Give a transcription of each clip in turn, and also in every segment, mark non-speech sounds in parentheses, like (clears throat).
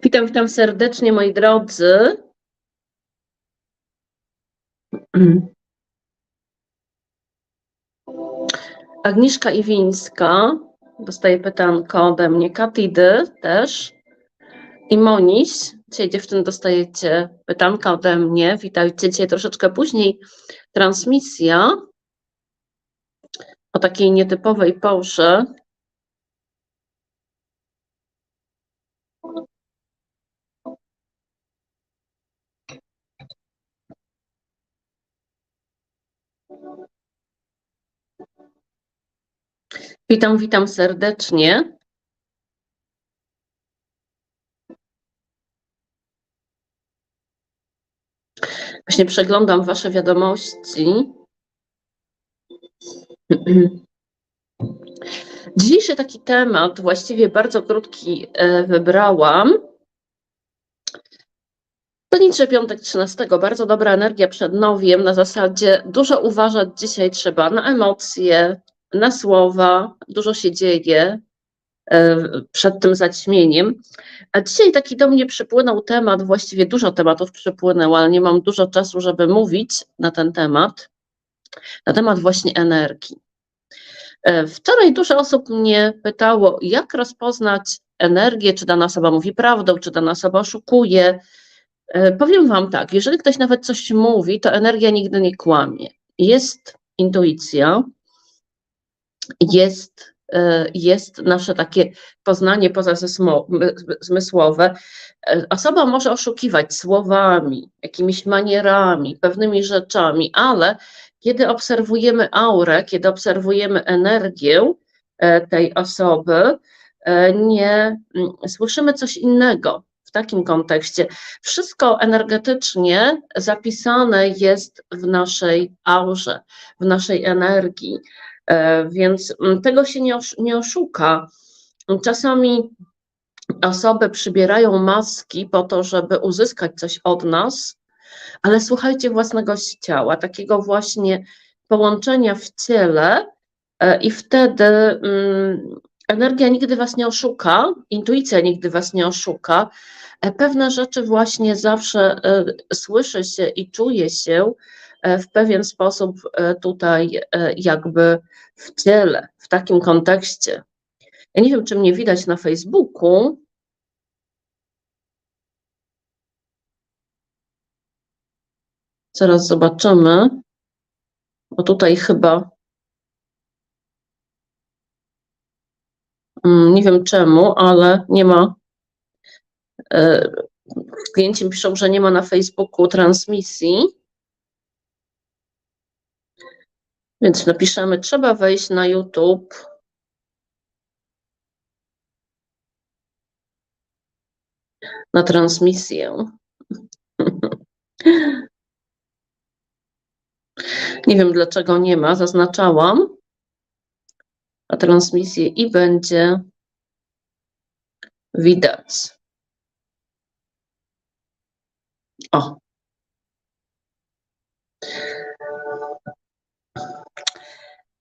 Witam, witam serdecznie moi drodzy. Agnieszka Iwińska dostaje pytanko ode mnie, Katydy też i Moniś. Dzisiaj dziewczyny dostajecie pytanka ode mnie. Witajcie dzisiaj troszeczkę później. Transmisja o takiej nietypowej porze. Witam, witam serdecznie. Właśnie przeglądam Wasze wiadomości. (clears throat) Dzisiejszy taki temat, właściwie bardzo krótki, e, wybrałam. To nic, że piątek 13, bardzo dobra energia przed nowiem, na zasadzie dużo uważać dzisiaj trzeba na emocje, na słowa, dużo się dzieje e, przed tym zaćmieniem. A dzisiaj taki do mnie przypłynął temat, właściwie dużo tematów przypłynęło, ale nie mam dużo czasu, żeby mówić na ten temat, na temat właśnie energii. E, Wczoraj dużo osób mnie pytało, jak rozpoznać energię, czy dana osoba mówi prawdę, czy dana osoba oszukuje. E, Powiem Wam tak, jeżeli ktoś nawet coś mówi, to energia nigdy nie kłamie. Jest intuicja, jest, e, jest nasze takie poznanie pozazmysłowe. E, Osoba może oszukiwać słowami, jakimiś manierami, pewnymi rzeczami, ale kiedy obserwujemy aurę, kiedy obserwujemy energię e, tej osoby, nie mm, słyszymy coś innego w takim kontekście. Wszystko energetycznie zapisane jest w naszej aurze, w naszej energii. E, Więc mm, tego się nie, osz- nie oszuka. Czasami osoby przybierają maski po to, żeby uzyskać coś od nas, ale słuchajcie własnego ciała, takiego właśnie połączenia w ciele, e, i wtedy mm, energia nigdy was nie oszuka, intuicja nigdy was nie oszuka. E, Pewne rzeczy właśnie zawsze słyszy się i czuje się w pewien sposób e, tutaj e, jakby w ciele, w takim kontekście. Ja nie wiem, czy mnie widać na Facebooku. Zaraz zobaczymy, bo tutaj chyba mm, nie wiem czemu, ale nie ma. e, Klienci piszą, że nie ma na Facebooku transmisji. Więc napiszemy, trzeba wejść na YouTube. Na transmisję. (laughs) Nie wiem dlaczego nie ma, zaznaczałam na transmisję i będzie widać. O.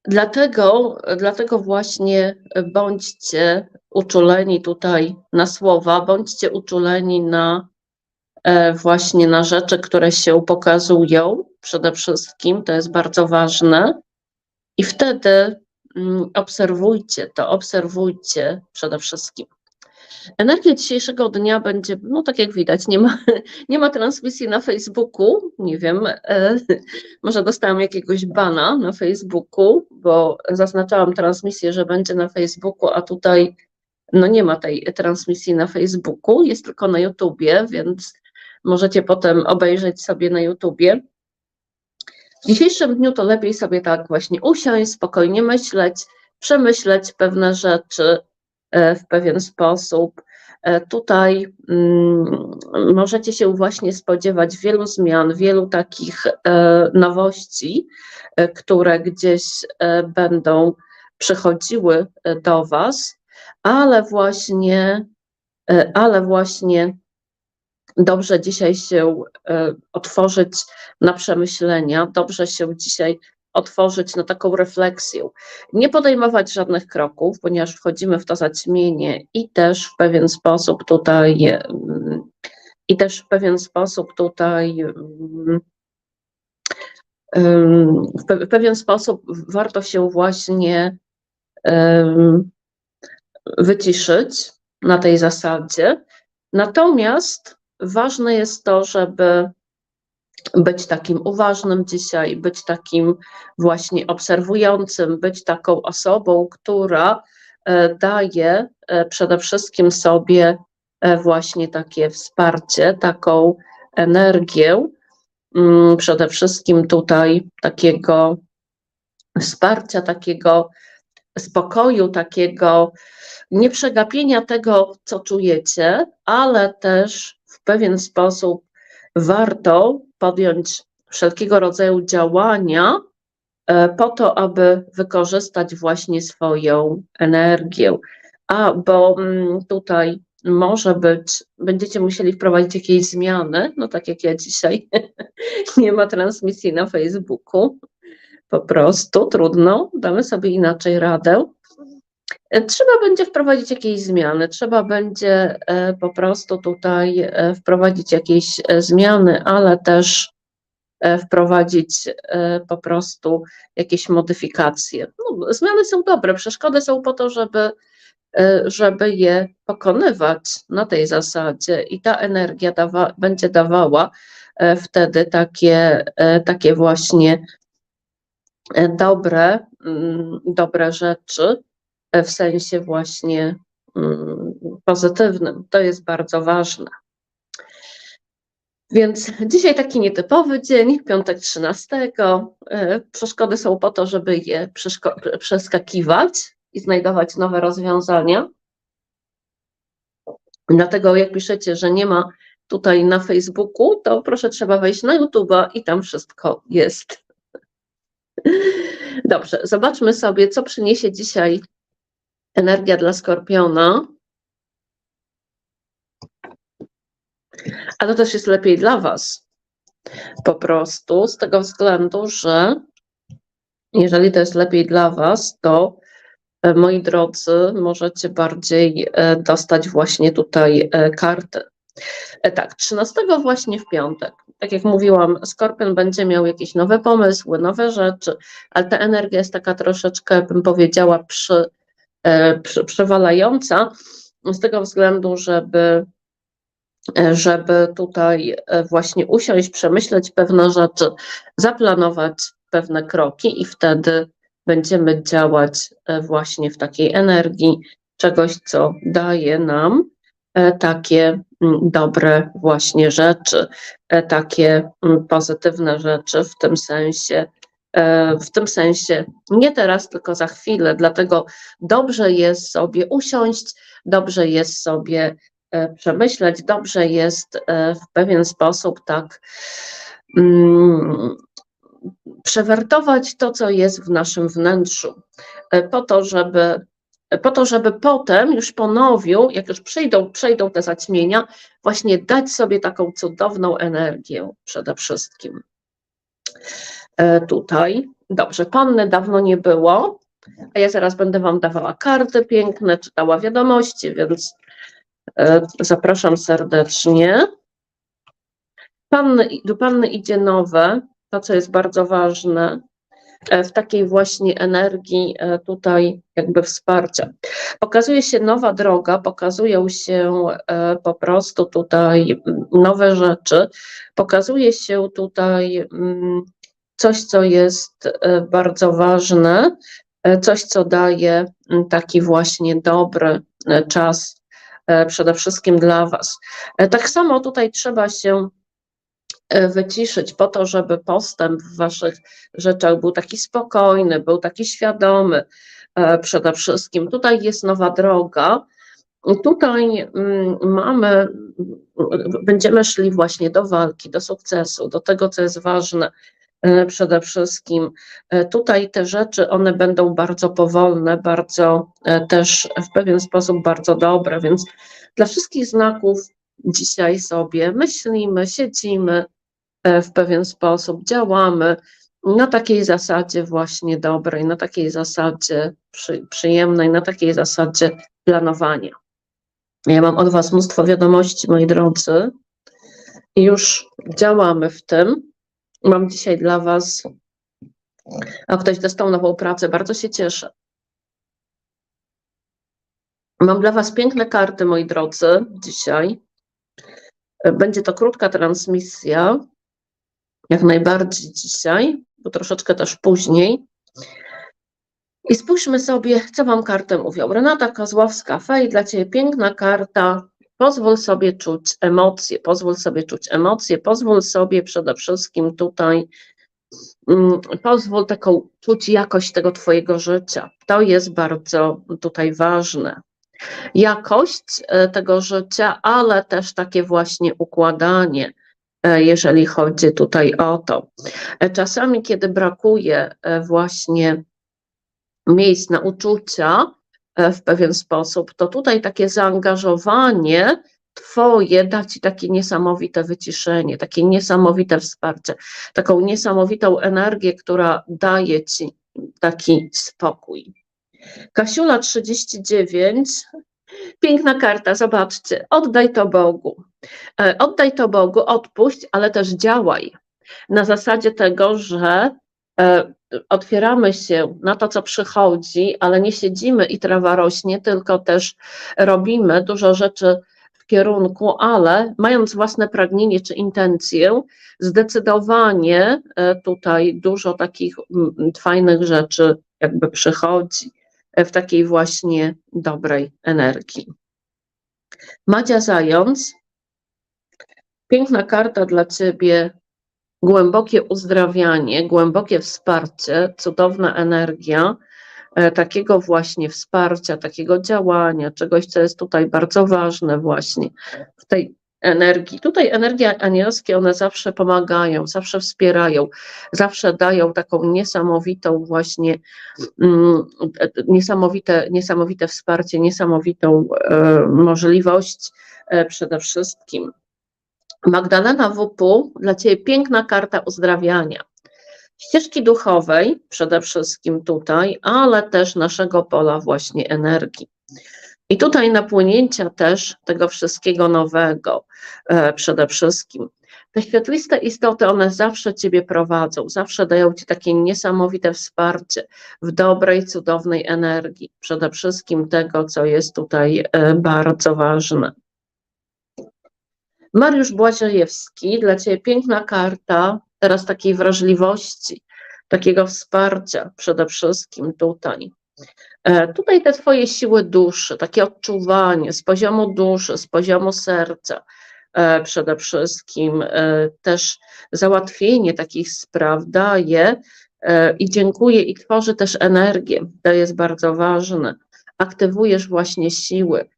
Dlatego, dlatego właśnie bądźcie uczuleni tutaj na słowa, bądźcie uczuleni na e, właśnie na rzeczy, które się pokazują przede wszystkim, to jest bardzo ważne. I wtedy mm, obserwujcie to, obserwujcie przede wszystkim. Energia dzisiejszego dnia będzie, no tak jak widać, nie ma, (laughs) nie ma transmisji na Facebooku, nie wiem, e, (laughs) może dostałam jakiegoś bana na Facebooku, bo zaznaczałam transmisję, że będzie na Facebooku, a tutaj no nie ma tej transmisji na Facebooku, jest tylko na YouTubie, więc możecie potem obejrzeć sobie na YouTubie. W dzisiejszym dniu to lepiej sobie tak właśnie usiąść, spokojnie myśleć, przemyśleć pewne rzeczy w pewien sposób. E, Tutaj mm, możecie się właśnie spodziewać wielu zmian, wielu takich e, nowości, e, które gdzieś e, będą przychodziły e, do Was, ale właśnie, e, ale właśnie dobrze dzisiaj się e, otworzyć na przemyślenia, dobrze się dzisiaj otworzyć na taką refleksję. Nie podejmować żadnych kroków, ponieważ wchodzimy w to zaćmienie i też w pewien sposób tutaj mm, i też w pewien sposób tutaj mm, ym, w pe- w pewien sposób warto się właśnie wyciszyć na tej zasadzie. Natomiast ważne jest to, żeby być takim uważnym dzisiaj, być takim właśnie obserwującym, być taką osobą, która e, daje e, przede wszystkim sobie e, właśnie takie wsparcie, taką energię, mm, przede wszystkim tutaj takiego wsparcia, takiego spokoju, takiego nieprzegapienia tego, co czujecie, ale też w pewien sposób warto podjąć wszelkiego rodzaju działania e, po to, aby wykorzystać właśnie swoją energię. A bo mm, tutaj może być, będziecie musieli wprowadzić jakieś zmiany, no tak jak ja dzisiaj, (laughs) nie ma transmisji na Facebooku, po prostu trudno, damy sobie inaczej radę. E, Trzeba będzie wprowadzić jakieś zmiany, trzeba będzie e, po prostu tutaj e, wprowadzić jakieś zmiany, ale też wprowadzić po prostu jakieś modyfikacje. No, zmiany są dobre, przeszkody są po to, żeby, żeby je pokonywać na tej zasadzie i ta energia dawa, będzie dawała wtedy takie, takie właśnie dobre, mm, dobre rzeczy w sensie właśnie mm, pozytywnym. To jest bardzo ważne. Więc dzisiaj taki nietypowy dzień, piątek 13. E, Przeszkody są po to, żeby je przeskakiwać i znajdować nowe rozwiązania. Dlatego jak piszecie, że nie ma tutaj na Facebooku, to proszę trzeba wejść na YouTube'a i tam wszystko jest. (laughs) Dobrze, zobaczmy sobie, co przyniesie dzisiaj energia dla Skorpiona. A to też jest lepiej dla Was. Po prostu z tego względu, że jeżeli to jest lepiej dla Was, to e, moi drodzy, możecie bardziej e, dostać właśnie tutaj e, karty. Tak, 13 właśnie w piątek. Tak jak mówiłam, Skorpion będzie miał jakieś nowe pomysły, nowe rzeczy, ale ta energia jest taka troszeczkę, bym powiedziała, przy, przewalająca z tego względu, żeby e, żeby tutaj e, właśnie usiąść, przemyśleć pewne rzeczy, zaplanować pewne kroki i wtedy będziemy działać e, właśnie w takiej energii czegoś, co daje nam e, takie mm, dobre właśnie rzeczy, e, takie mm, pozytywne rzeczy w tym sensie, e, w tym sensie nie teraz, tylko za chwilę, dlatego dobrze jest sobie usiąść, dobrze jest sobie e, przemyśleć, dobrze jest e, w pewien sposób tak mm, przewertować to, co jest w naszym wnętrzu, e, po to, żeby, po to, żeby potem już po nowiu, jak już przyjdą, przejdą te zaćmienia, właśnie dać sobie taką cudowną energię przede wszystkim. E, Tutaj, dobrze, panny dawno nie było, a ja zaraz będę Wam dawała karty piękne, czytała wiadomości, więc e, zapraszam serdecznie. Panny, do Panny idzie nowe, to co jest bardzo ważne, e, w takiej właśnie energii tutaj jakby wsparcia. Pokazuje się nowa droga, pokazują się po prostu tutaj nowe rzeczy, pokazuje się tutaj mm, coś, co jest e, bardzo ważne, e, coś, co daje taki właśnie dobry e, czas przede wszystkim dla Was. Tak samo tutaj trzeba się wyciszyć po to, żeby postęp w Waszych rzeczach był taki spokojny, był taki świadomy przede wszystkim. Tutaj jest nowa droga. Tutaj mm, mamy, będziemy szli właśnie do walki, do sukcesu, do tego, co jest ważne przede wszystkim. E, Tutaj te rzeczy, one będą bardzo powolne, bardzo e, też w pewien sposób bardzo dobre, więc dla wszystkich znaków dzisiaj sobie myślimy, siedzimy, e, w pewien sposób działamy na takiej zasadzie właśnie dobrej, na takiej zasadzie przy, przyjemnej, na takiej zasadzie planowania. Ja mam od Was mnóstwo wiadomości, moi drodzy, i już działamy w tym. Mam dzisiaj dla Was, a ktoś dostał nową pracę, bardzo się cieszę. Mam dla Was piękne karty, moi drodzy, dzisiaj. Będzie to krótka transmisja, jak najbardziej dzisiaj, bo troszeczkę też później. I spójrzmy sobie, co Wam kartę mówią. Renata Kozłowska, fej, dla Ciebie piękna karta. Pozwól sobie czuć emocje, pozwól sobie czuć emocje, pozwól sobie przede wszystkim tutaj, mm, pozwól taką czuć jakość tego Twojego życia. To jest bardzo tutaj ważne. Jakość e, tego życia, ale też takie właśnie układanie, e, jeżeli chodzi tutaj o to. E, Czasami, kiedy brakuje właśnie miejsc na uczucia w pewien sposób, to tutaj takie zaangażowanie Twoje da Ci takie niesamowite wyciszenie, takie niesamowite wsparcie, taką niesamowitą energię, która daje Ci taki spokój. Kasiula 39, piękna karta, zobaczcie, oddaj to Bogu. E, Oddaj to Bogu, odpuść, ale też działaj. Na zasadzie tego, że e, otwieramy się na to, co przychodzi, ale nie siedzimy i trawa rośnie, tylko też robimy dużo rzeczy w kierunku, ale mając własne pragnienie czy intencję, zdecydowanie e, tutaj dużo takich fajnych rzeczy jakby przychodzi e, w takiej właśnie dobrej energii. Madzia Zając, piękna karta dla Ciebie, głębokie uzdrawianie, głębokie wsparcie, cudowna energia e, takiego właśnie wsparcia, takiego działania, czegoś, co jest tutaj bardzo ważne właśnie w tej energii. Tutaj energie anielskie, one zawsze pomagają, zawsze wspierają, zawsze dają taką niesamowitą właśnie, mm, e, niesamowite, niesamowite wsparcie, niesamowitą e, możliwość przede wszystkim. Magdalena WP, dla Ciebie piękna karta uzdrawiania. Ścieżki duchowej przede wszystkim tutaj, ale też naszego pola właśnie energii. I tutaj napłynięcia też tego wszystkiego nowego e, przede wszystkim. Te świetliste istoty, one zawsze Ciebie prowadzą, zawsze dają Ci takie niesamowite wsparcie w dobrej, cudownej energii. Przede wszystkim tego, co jest tutaj e, bardzo ważne. Mariusz Błażejewski, dla Ciebie piękna karta, teraz takiej wrażliwości, takiego wsparcia przede wszystkim tutaj. E, Tutaj te Twoje siły duszy, takie odczuwanie z poziomu duszy, z poziomu serca, e, przede wszystkim e, też załatwienie takich spraw daje i dziękuję i tworzy też energię. To jest bardzo ważne. Aktywujesz właśnie siły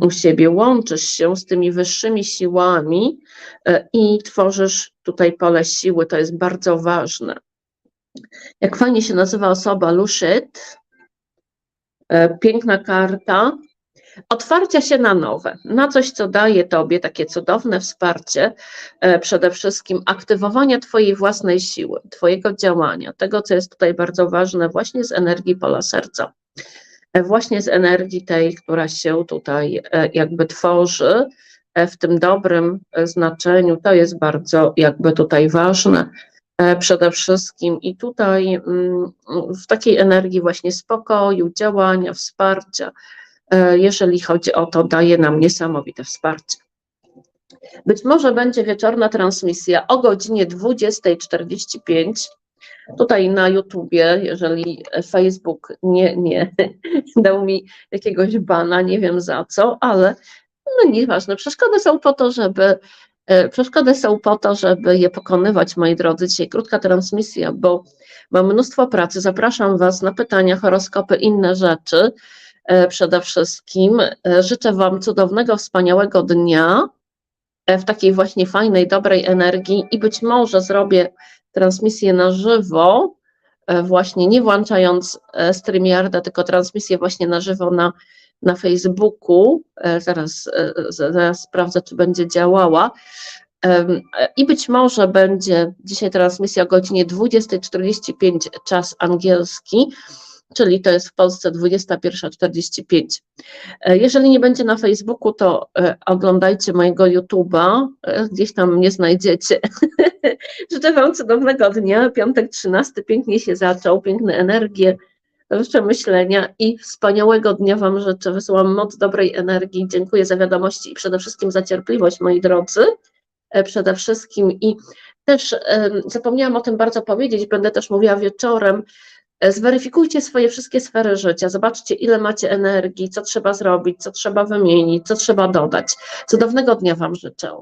u siebie, łączysz się z tymi wyższymi siłami e, i tworzysz tutaj pole siły. To jest bardzo ważne. Jak fajnie się nazywa osoba Lushit, E, piękna karta. Otwarcia się na nowe, na coś, co daje Tobie takie cudowne wsparcie, e, przede wszystkim aktywowania Twojej własnej siły, Twojego działania, tego, co jest tutaj bardzo ważne, właśnie z energii pola serca, właśnie z energii tej, która się tutaj e, jakby tworzy e, w tym dobrym e, znaczeniu, to jest bardzo jakby tutaj ważne przede wszystkim i tutaj mm, w takiej energii właśnie spokoju, działania, wsparcia, jeżeli chodzi o to, daje nam niesamowite wsparcie. Być może będzie wieczorna transmisja o godzinie 20.45. Tutaj na YouTubie, jeżeli Facebook nie, nie (laughs) dał mi jakiegoś bana, nie wiem za co, ale no nieważne. Przeszkody są po to, żeby E, Przeszkody są po to, żeby je pokonywać, moi drodzy. Dzisiaj krótka transmisja, bo mam mnóstwo pracy. Zapraszam Was na pytania, horoskopy, inne rzeczy. E, Przede wszystkim E, życzę Wam cudownego, wspaniałego dnia w takiej właśnie fajnej, dobrej energii i być może zrobię transmisję na żywo, e, właśnie nie włączając e, StreamYarda, tylko transmisję właśnie na żywo na, na Facebooku. E, Zaraz, zaraz sprawdzę, czy będzie działała. I być może będzie dzisiaj transmisja o godzinie 20.45 czas angielski, czyli to jest w Polsce 21.45. E, Jeżeli nie będzie na Facebooku, to e, oglądajcie mojego YouTube'a, e, gdzieś tam mnie znajdziecie. (laughs) Życzę Wam cudownego dnia. Piątek 13 pięknie się zaczął, piękne energie, przemyślenia i wspaniałego dnia Wam życzę. Wysyłam moc dobrej energii. Dziękuję za wiadomości i przede wszystkim za cierpliwość, moi drodzy. Przede wszystkim i też zapomniałam o tym bardzo powiedzieć, będę też mówiła wieczorem. E, Zweryfikujcie swoje wszystkie sfery życia, zobaczcie, ile macie energii, co trzeba zrobić, co trzeba wymienić, co trzeba dodać. Cudownego dnia Wam życzę.